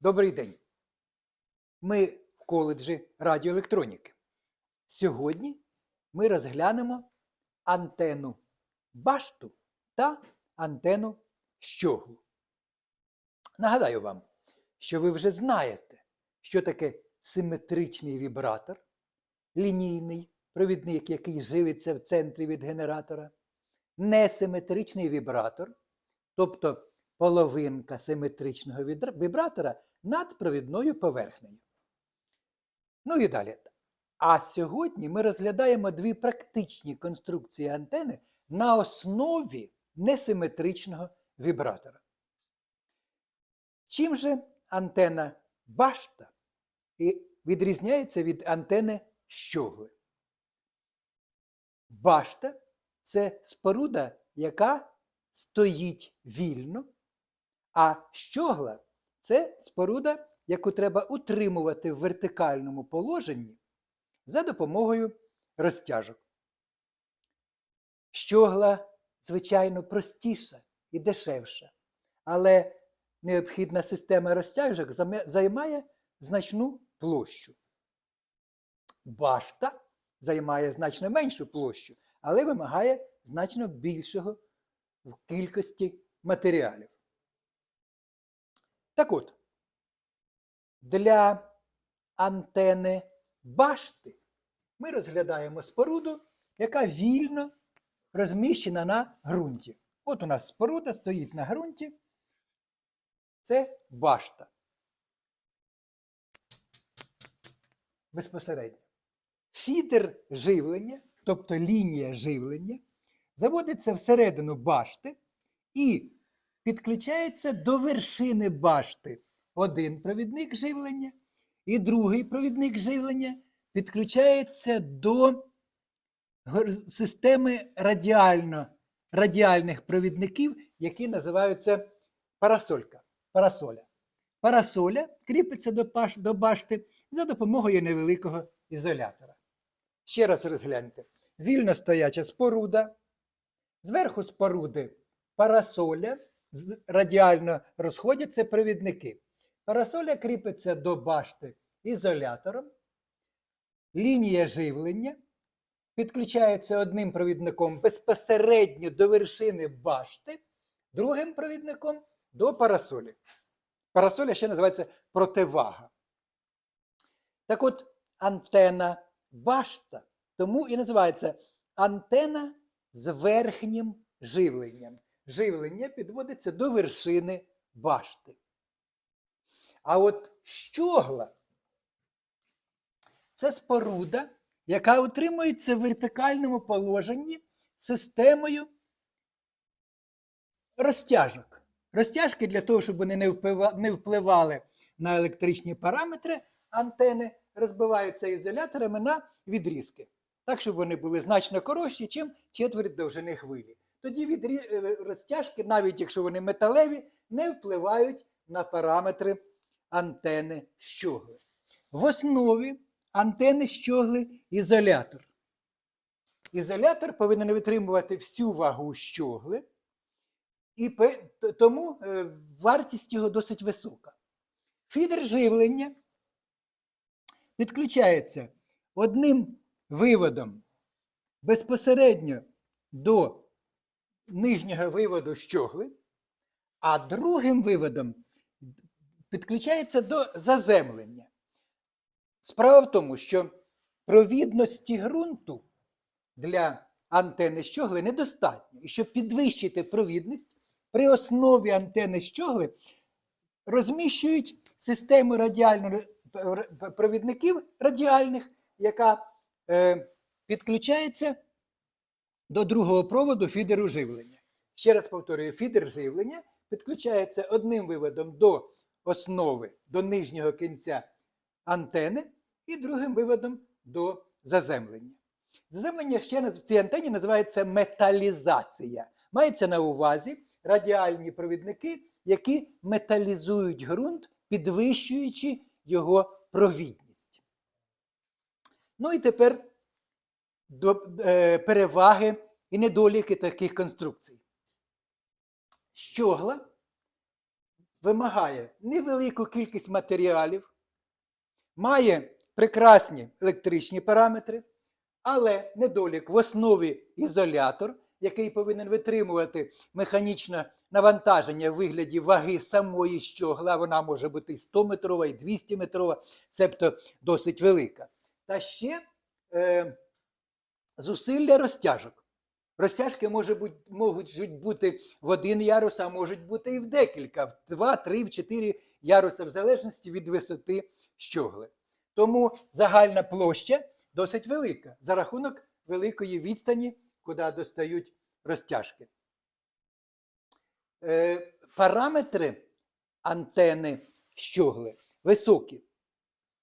Добрий день. Ми в коледжі радіоелектроніки. Сьогодні ми розглянемо антенну башту та антенну щоглу. Нагадаю вам, що ви вже знаєте, що таке симетричний вібратор, лінійний провідник, який живиться в центрі від генератора, несиметричний вібратор, тобто половинка симетричного вібратора над провідною поверхнею. Ну і далі. А сьогодні ми розглядаємо дві практичні конструкції антени на основі несиметричного вібратора. Чим же антена башта і відрізняється від антени щогли? Башта це споруда, яка стоїть вільно, а щогла це споруда, яку треба утримувати в вертикальному положенні за допомогою розтяжок. Щогла, звичайно, простіша і дешевша, але необхідна система розтяжок займає значну площу. Башта займає значно меншу площу, але вимагає значно більшого в кількості матеріалів. Так от, для антени башти ми розглядаємо споруду, яка вільно розміщена на ґрунті. От у нас споруда стоїть на ґрунті. Це башта. Безпосередньо. Фідер живлення, тобто лінія живлення, заводиться всередину башти і підключається до вершини башти один провідник живлення, і другий провідник живлення підключається до системи радіально, радіальних провідників, які називаються парасолька. Парасоля. Парасоля кріпиться до, паш, до башти за допомогою невеликого ізолятора. Ще раз розгляньте. Вільно стояча споруда, зверху споруди парасоля, радіально розходяться провідники. Парасоля кріпиться до башти ізолятором, лінія живлення підключається одним провідником безпосередньо до вершини башти, другим провідником до парасолі. Парасоля ще називається противага. Так от, антена башта, тому і називається антена з верхнім живленням. Живлення підводиться до вершини башти. А от щогла це споруда, яка утримується в вертикальному положенні системою розтяжок. Розтяжки для того, щоб вони не впливали на електричні параметри антени, розбиваються ізоляторами на відрізки. Так, щоб вони були значно коротші, ніж четверть довжини хвилі. Тоді відрі... е, розтяжки, навіть якщо вони металеві, не впливають на параметри антени щогли. В основі антени щогли ізолятор. Ізолятор повинен витримувати всю вагу щогли, і тому е, вартість його досить висока. Фідер живлення підключається одним виводом безпосередньо до нижнього виводу щогли, а другим виводом підключається до заземлення. Справа в тому, що провідності ґрунту для антени щогли недостатньо. І щоб підвищити провідність, при основі антени щогли розміщують систему радіально провідників радіальних, яка е, підключається до другого проводу фідеру живлення. Ще раз повторюю, фідер живлення підключається одним виводом до основи, до нижнього кінця антени і другим виводом до заземлення. Заземлення ще в цій антені називається металізація. Мається на увазі радіальні провідники, які металізують ґрунт, підвищуючи його провідність. Ну і тепер переваги і недоліки таких конструкцій. Щогла вимагає невелику кількість матеріалів, має прекрасні електричні параметри, але недолік в основі ізолятор, який повинен витримувати механічне навантаження в вигляді ваги самої щогла. Вона може бути і 100 метрова, і 200 метрова, себто досить велика. Та ще е, зусилля розтяжок. Розтяжки може бути, можуть бути в один ярус, а можуть бути і в декілька, в два, три, в чотири яруси, в залежності від висоти щогли. Тому загальна площа досить велика за рахунок великої відстані, куди достають розтяжки. Е, параметри антени щогли високі.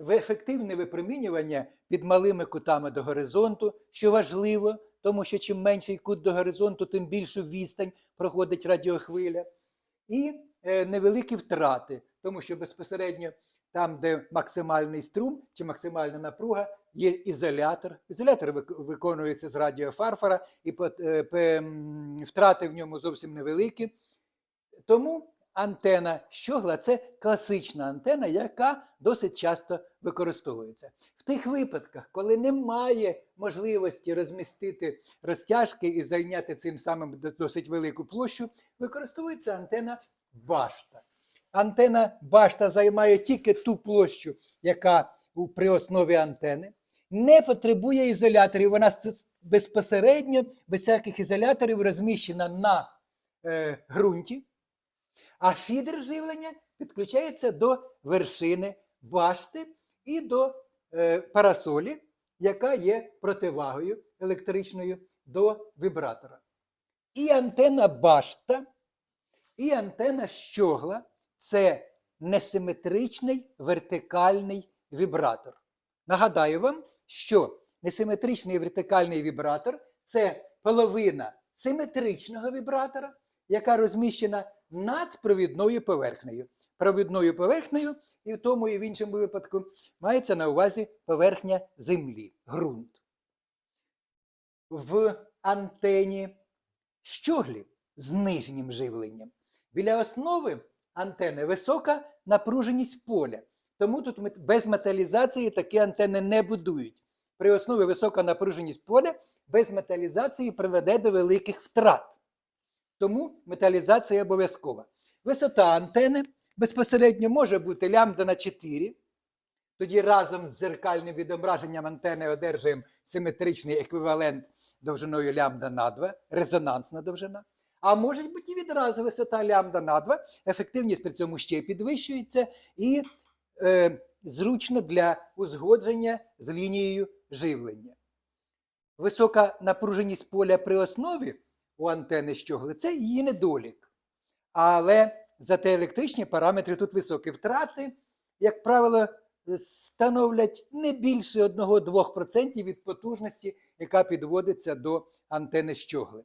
Ефективне випромінювання під малими кутами до горизонту, що важливо, тому що чим менший кут до горизонту, тим більшу відстань проходить радіохвиля. І е, невеликі втрати, тому що безпосередньо там, де максимальний струм чи максимальна напруга, є ізолятор. Ізолятор виконується з радіофарфора, і е, втрати в ньому зовсім невеликі. Тому антена щогла це класична антена, яка досить часто використовується. В тих випадках, коли немає можливості розмістити розтяжки і зайняти цим самим досить велику площу, використовується антена башта. Антена башта займає тільки ту площу, яка при основі антени. Не потребує ізоляторів, вона безпосередньо, без всяких ізоляторів, розміщена на е, ґрунті, а фідер живлення підключається до вершини башти і до е, парасолі, яка є противагою електричною до вібратора. І антена башта, і антена щогла це несиметричний вертикальний вібратор. Нагадаю вам, що несиметричний вертикальний вібратор це половина симетричного вібратора, яка розміщена над провідною поверхнею. Провідною поверхнею, і в тому і в іншому випадку мається на увазі поверхня землі, ґрунт. В антені щоглі з нижнім живленням. Біля основи антени висока напруженість поля. Тому тут без металізації такі антени не будують. При основі висока напруженість поля без металізації приведе до великих втрат. Тому металізація обов'язкова. Висота антени безпосередньо може бути лямбда на 4. Тоді разом з дзеркальним відображенням антени одержуємо симетричний еквівалент довжиною лямбда на 2, резонансна довжина. А може бути і відразу висота лямбда на 2, ефективність при цьому ще підвищується і е, зручно для узгодження з лінією живлення. Висока напруженість поля при основі у антени щогли це її недолік. Але зате електричні параметри тут високі. Втрати, як правило, становлять не більше 1-2% від потужності, яка підводиться до антени щогли.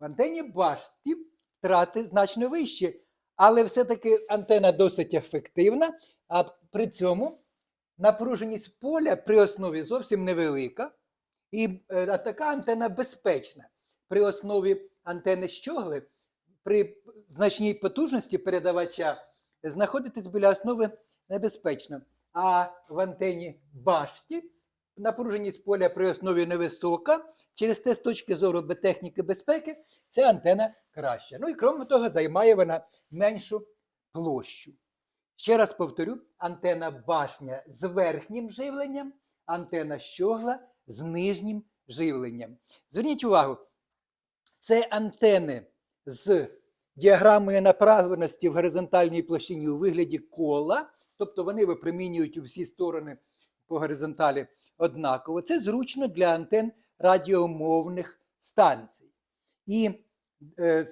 В антені башті втрати значно вищі, але все-таки антена досить ефективна, а при цьому напруженість поля при основі зовсім невелика. І е, така антена безпечна. При основі антени щогли, при значній потужності передавача знаходитись біля основи небезпечно. А в антені башті напруженість поля при основі невисока. Через те, з точки зору техніки безпеки, ця антена краща. Ну і крім того, займає вона меншу площу. Ще раз повторю: антена башня з верхнім живленням, антена щогла з нижнім живленням. Зверніть увагу, це антени з діаграмою направленості в горизонтальній площині у вигляді кола, тобто вони випромінюють у всі сторони по горизонталі однаково. Це зручно для антен радіомовних станцій. І е,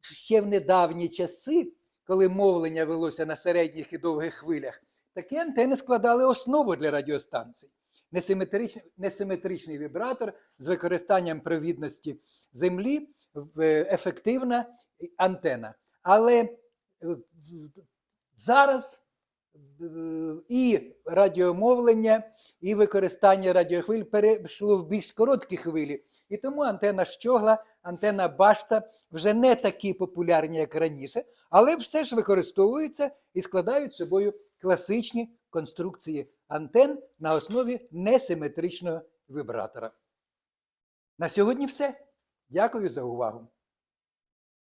ще в недавні часи, коли мовлення велося на середніх і довгих хвилях, такі антени складали основу для радіостанцій. Несиметричний, несиметричний вібратор з використанням провідності землі е, ефективна антена. Але е, зараз е, і радіомовлення, і використання радіохвиль перейшло в більш короткі хвилі. І тому антена щогла, антена башта вже не такі популярні, як раніше, але все ж використовуються і складають собою класичні конструкції антен на основі несиметричного вібратора. На сьогодні все. Дякую за увагу.